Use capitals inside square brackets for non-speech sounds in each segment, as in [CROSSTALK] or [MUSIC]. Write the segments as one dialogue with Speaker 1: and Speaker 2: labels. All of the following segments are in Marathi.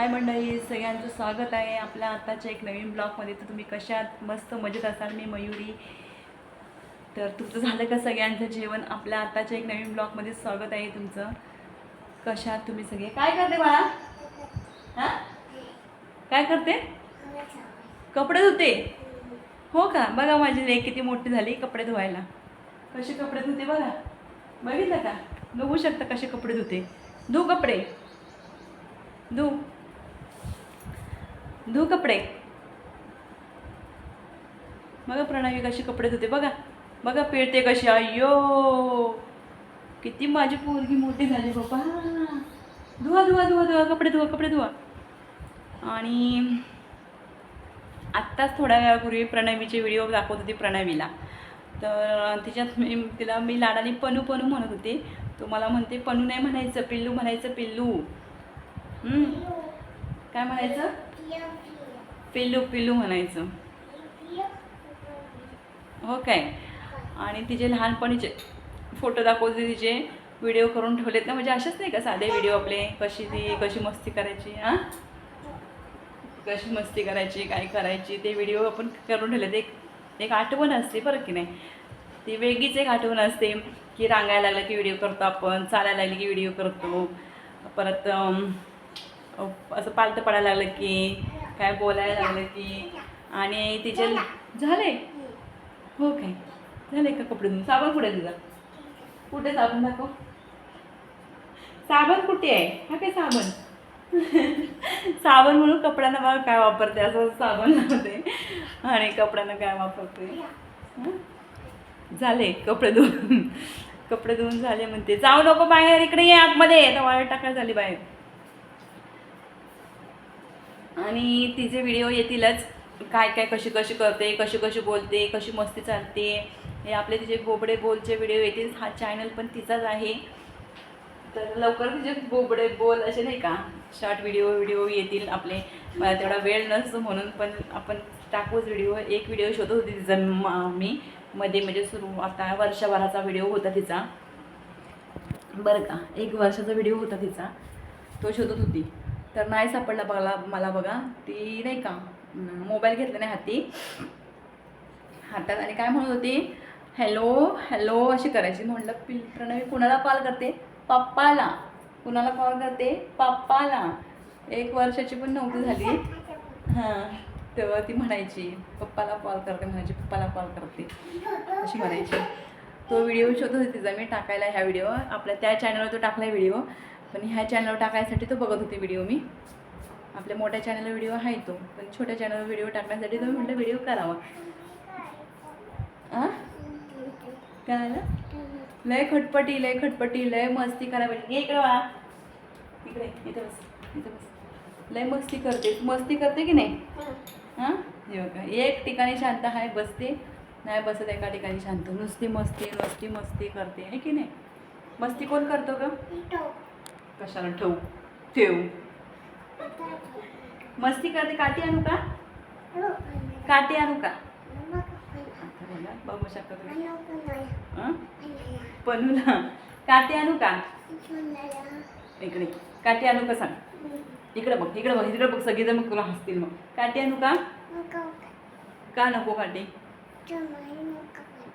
Speaker 1: हाय मंडळी सगळ्यांचं स्वागत आहे आपल्या आताच्या एक नवीन ब्लॉगमध्ये. तर तुम्ही कशात मस्त मजेत असाल? मी मयुरी. तर तुमचं झालं का सगळ्यांचं जेवण? आपल्या आताच्या एक नवीन ब्लॉगमध्ये स्वागत आहे तुमचं. कशात तुम्ही सगळे? काय करते बाळा? हां? काय करते? कपडे धुते? हो का? बघा माझी लेक किती मोठी झाली कपडे धुवायला. कसे कपडे धुते बघा. बघितलं का? बघू शकता कसे कपडे धुते. धू कपडे. धु. धु कपडे. बघा प्रणावी कशी कपडे धुते बघा. बघा पिळते कशी अय्यो. किती माझी पोरगी मोठी झाली बाबा. धुवा धुवा धुवा धुवा कपडे धुवा कपडे धुवा. आणि आत्ताच थोड्या वेळापूर्वी प्रणवीचे व्हिडिओ दाखवत होती प्रणवीला. तर तिच्यात मी तिला मी लाडाने पनू पनू म्हणत होते. तो मला म्हणते पनू नाही म्हणायचं पिल्लू म्हणायचं पिल्लू. काय म्हणायचं? पिल्लू पिल्लू म्हणायचं. हो काय? आणि तिचे लहानपणीचे फोटो दाखवते तिचे. व्हिडिओ करून ठेवलेत ना म्हणजे असेच नाही का साधे व्हिडिओ आपले? कशी ती कशी मस्ती करायची हां? कशी मस्ती करायची काय करायची ते व्हिडिओ आपण करून ठेवलेत. एक एक आठवण असते बरं की नाही? ती वेगळीच एक आठवण असते की रांगायला लागलं की व्हिडिओ करतो आपण चालायला लागली की व्हिडिओ करतो. परत असं पालतं पडायला लागलं की काय बोलायला लागलं की आणि तिचे झाले? हो काय? झाले का कपडे धुवून साबण कुठे तुझा? कुठे साबण दाखव. साबण कुठे आहे? हा काय साबण? साबण म्हणून कपड्यांना बघा काय वापरते असं साबण लावते. आणि कपड्यांना काय वापरते. झाले कपडे धुवून कपडे धुवून झाले म्हणते. जाऊ नको बाहेर इकडे ये आतमध्ये. तर वाळत टाकायला झाली बाहेर. आणि तिचे व्हिडिओ येतीलच. काय काय कशी कशी करते कशी कशी बोलते कशी मस्ती चालते हे आपले तिचे बोबडे बोलचे व्हिडिओ येतील. हा चॅनल पण तिचाच आहे. तर लवकर तिचे बोबडे बोल असे नाही का? शॉर्ट व्हिडिओ व्हिडिओ येतील आपले. मला तेवढा वेळ नसतो म्हणून पण आपण टाकूच व्हिडिओ एक व्हिडिओ शोधत होती तिचा मी मध्ये म्हणजे सुरू. आता वर्षभराचा व्हिडिओ होता तिचा. बरं का? एक वर्षाचा व्हिडिओ होता तिचा. तो शोधत होती. तर नाही सापडला बघा मला बघा. ती नाही का मोबाईल घेतला नाही हाती. हातात आणि काय म्हणत होती? हॅलो हॅलो अशी करायची. म्हटलं पिल प्रणवी कुणाला कॉल करते? पप्पाला. कुणाला कॉल करते? पप्पाला. एक वर्षाची पण नव्हती झाली. हां तेव्हा ती म्हणायची पप्पाला कॉल करते म्हणायची पप्पाला कॉल करते. अशी म्हणायची. तो व्हिडिओ शोधत होती तिचा मी टाकायला ह्या व्हिडिओ आपल्या त्या चॅनलवर तो टाकला व्हिडिओ पण ह्या चॅनलवर टाकायसाठी तो बघत होते व्हिडिओ मी. आपल्या मोठ्या चॅनलवर व्हिडिओ आहे तो पण छोट्या चॅनलवर व्हिडिओ टाकण्यासाठी तो म्हटलं व्हिडिओ करावा. आ? काय झालं लय खटपटी लय खटपटी लय मस्ती करा पाहिजे इकडे वा इकडे इथे बस इथे बस. लय मस्ती करते मस्ती करते की नाही? हां हे बघा एक ठिकाणी शांत आहे बसते. नाही बसत एका ठिकाणी शांत. नुसती मस्ती नुसती मस्ती करते. आहे की नाही? मस्ती कोण करतो का कशाला ठेवू? ठेवू. मस्ती करते. काठी आणू का? काठी आणू का? बघू शकता तुम्ही. पनूला. काठी आणू का? इकडे. काठी आणू का सांग? इकडे बघ इकडे बघ इकडे बघ. सगळेजण मग तुला हसतील मग. काठी आणू का? का नको काठी?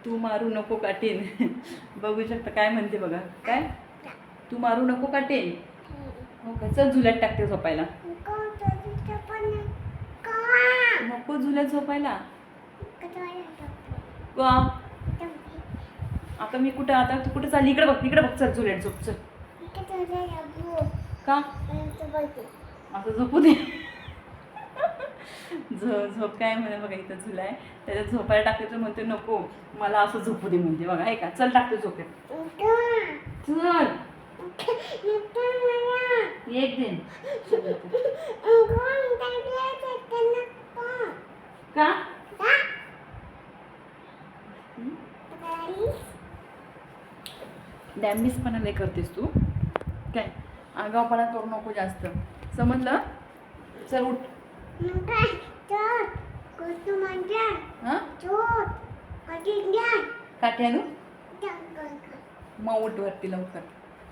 Speaker 1: तू मारू नको काठीन. [LAUGHS] बघू शकता. काय म्हणते बघा. काय? तू मारू नको काठीन हो का? चल झुल्यात टाकते झोपायला. नको झुल्यात झोपायला. का आता मी कुठं आता तू कुठं चालली? इकडे बघ इकडे बघ. चल झुल्यात झोप चल. का? असं झोपू दे. [LAUGHS] झो झोप काय म्हणे बघा इथं झुला आहे त्याच्यात झोपायला टाकते तर म्हणते नको मला असं झोपू दे म्हणते. बघा हे का? चल टाकते झोपेत. चल. एक दिन. का? डॅमेजपणा नाही करतेस तू. काय? आगावपणा करू नको जास्त. समजलं? चल उठ. हां? काठी आणू? मग उठ वरती लवकर.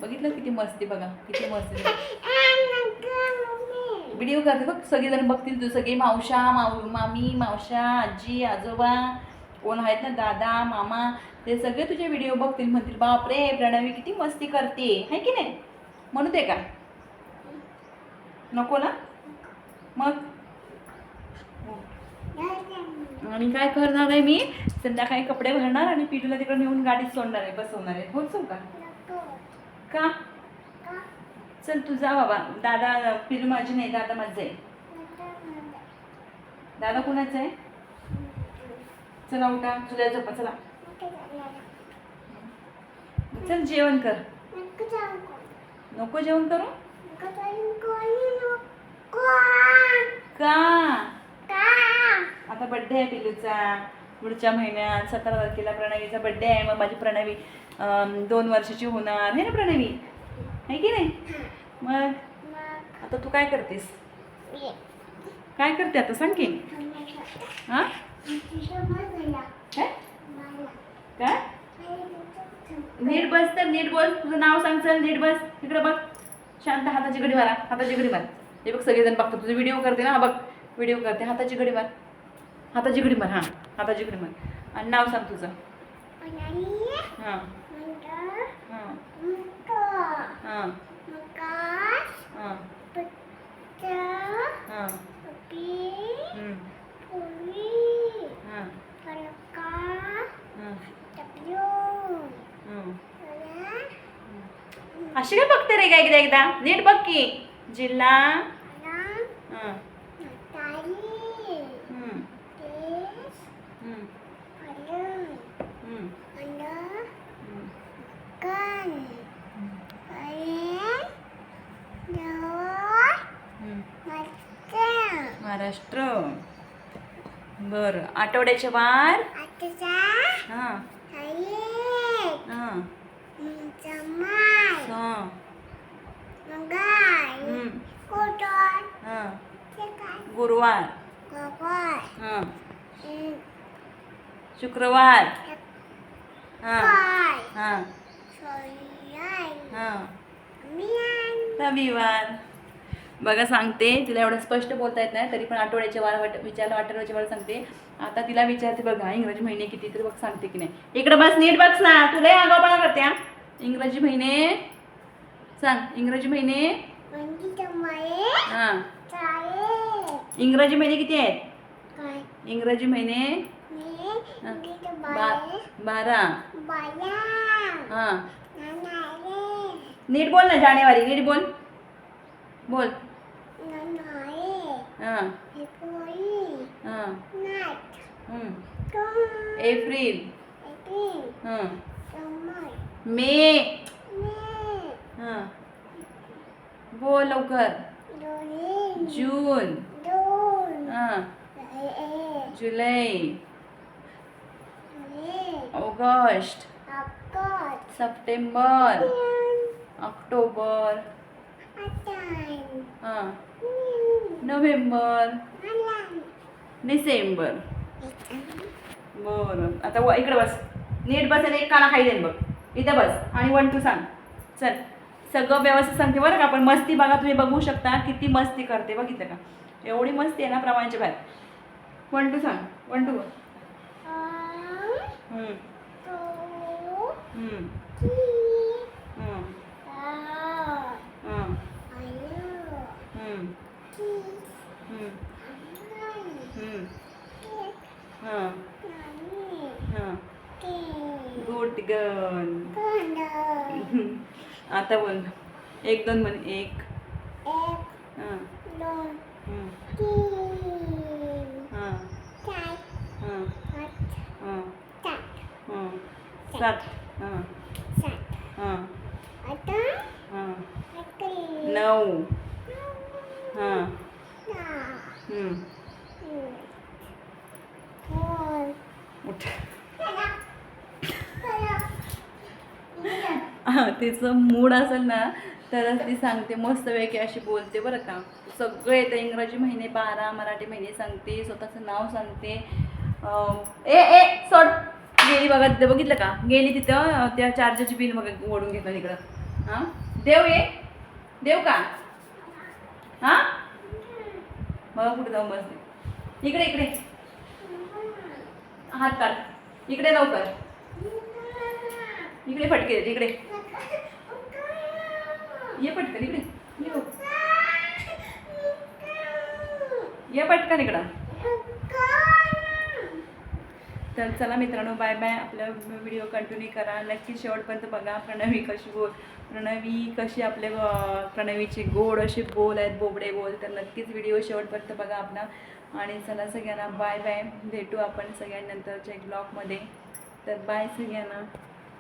Speaker 1: बघितलं किती मस्ती बघा किती मस्ती व्हिडिओ [LAUGHS] करते बघ सगळेजण बघतील तू सगळे मावशा माऊ मामी मावशा आजी आजोबा कोण आहेत ना दादा मामा ते सगळे तुझे व्हिडिओ बघतील म्हणतील बापरे प्रणवी किती मस्ती करते है की नाही? म्हणू दे का? नको ना? मग? आणि काय करणार आहे मी? संध्याकाळी कपडे भरणार आणि पिटूला तिकडे नेऊन गाडीत सोडणार आहे बसवणार आहे. होत का? का? चल तू जा बाबा. दादा पिलू माझी नाही दादा माझं आहे. दादा कुणाचं आहे? चला उठा तुझ्या झोपा चला. चल जेवण कर. नको जेवण करू? का? आता बड्डे आहे पिलूचा. पुढच्या महिन्यात सतरा तारखेला प्रणवीचा बड्डे आहे. मग माझी प्रणवी दोन वर्षाची होणार. आहे ना प्रणवी? आहे की नाही? मग आता तू काय करतेस? काय करते आता? सांग की. हां? काय? काय? नीट बस तर नीट बोल. तुझं नाव सांग चल नीट बस. तिकडे बघ. शांत हाताची घडी मारा. हाताची घडी मार. हे बघ सगळेजण बघतो तुझे व्हिडिओ करते ना. बघ. व्हिडिओ करते. हाताची घडी मार. हाताची घडी मार हां हाताची घडी मार आणि नाव सांग तुझं. हां. हां. हां. हां. हां. हां. हां. अशी काय बघते रे काय एकदा एकदा? नीट बघ की. जिल्हा महाराष्ट्र. बरं आठवड्याचे वार? हां. हां. हां. हां. गुरुवार. हां. शुक्रवार. हां. हां. हां. रविवार. बघा सांगते. तिला एवढं स्पष्ट बोलता येत नाही तरी पण आठवड्याचे वार वाट विचारलं आठवड्याचे वार सांगते. आता तिला विचारते बघा इंग्रजी महिने किती तरी बघ सांगते की नाही. इकडं बस नीट बघ ना. तुला आगावपणा करते हा? इंग्रजी महिने. सांग इंग्रजी महिने. हां. इंग्रजी महिने किती आहेत? इंग्रजी महिने. बा बारा. हां. नीट बोल ना जानेवारी. नीट बोल. बोल. हां हां हम्म. एप्रिल हां मे हां बोल लवकर जून हां जुलै ऑगस्ट सप्टेंबर ऑक्टोबर हां. नोव्हेंबर. डिसेंबर. बरं. आता व इकडे बस. नीट बस आणि एक काना खाई देईन बघ. इथं बस. आणि वन टू सांग. चल. सगळं व्यवस्थित सांगते बरं का पण मस्ती बघा तुम्ही बघू शकता किती मस्ती करते बघितलं का. एवढी मस्ती आहे ना प्रमाणाच्या बाहेर. वन टू सांग. One two hmm, good girl आता बोल एक दोन म्हण एक हां हां हां सात हां हां नऊ हां. उठ तिचं मूड असेल ना तरच ती सांगते मस्त वेगळी अशी बोलते बरं का. सगळे येतं इंग्रजी महिने बारा मराठी महिने सांगते स्वतःचं नाव सांगते. ए ए सोड. गेली बघा तिथं बघितलं का? गेली तिथं त्या चार्जरची बिल बघा ओढून घेतलं तिकडं. हां? देव ये. देव का? मग कुठे जाऊन बसते इकडे इकडे. हात काढ. इकडे लवकर. इकडे फटके इकडे. ये पटकन इकडे. ये पटकन इकडं. तर चला मित्रांनो बाय बाय आपला व्हिडिओ कंटिन्यू करा. नक्की शेवटपर्यंत बघा. प्रणवी कशी बोल प्रणवी कशी आपले प्रणवीचे गोड असे बोल आहेत बोबडे बोल तर नक्कीच व्हिडिओ शेवटपर्यंत बघा आपला. आणि चला सगळ्यांना बाय बाय भेटू आपण सगळ्यांनंतरच्या एक ब्लॉगमध्ये तर बाय सगळ्यांना.